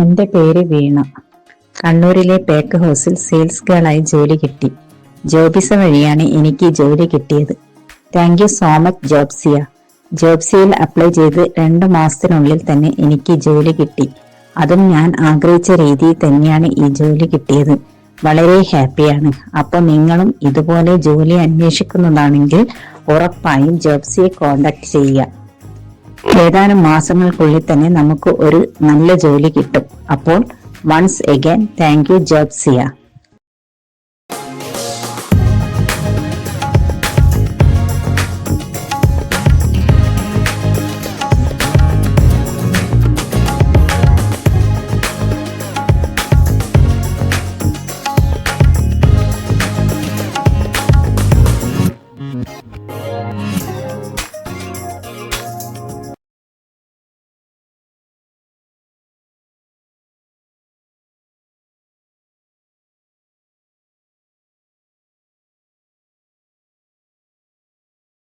എന്റെ പേര് വീണ. കണ്ണൂരിലെ പേക്ക് ഹൗസിൽ സെയിൽസ് ഗേളായി ജോലി കിട്ടി. ജോബിസ വഴിയാണ് എനിക്ക് ജോലി കിട്ടിയത്. Thank you so much Jobsia. ജോബ്സിയിൽ apply ചെയ്ത് രണ്ട് മാസത്തിനുള്ളിൽ തന്നെ എനിക്ക് ജോലി കിട്ടി. അതും ഞാൻ ആഗ്രഹിച്ച രീതിയിൽ തന്നെയാണ് ഈ ജോലി കിട്ടിയത്. വളരെ ഹാപ്പിയാണ്. അപ്പോൾ നിങ്ങളും ഇതുപോലെ ജോലി അന്വേഷിക്കുന്നതാണെങ്കിൽ ഉറപ്പായും ജോബ്സിയെ കോണ്ടാക്ട് ചെയ്യുക. ഏതാനും മാസങ്ങൾക്കുള്ളിൽ തന്നെ നമുക്ക് ഒരു നല്ല ജോലി കിട്ടും. അപ്പോൾ once again thank you Jobsia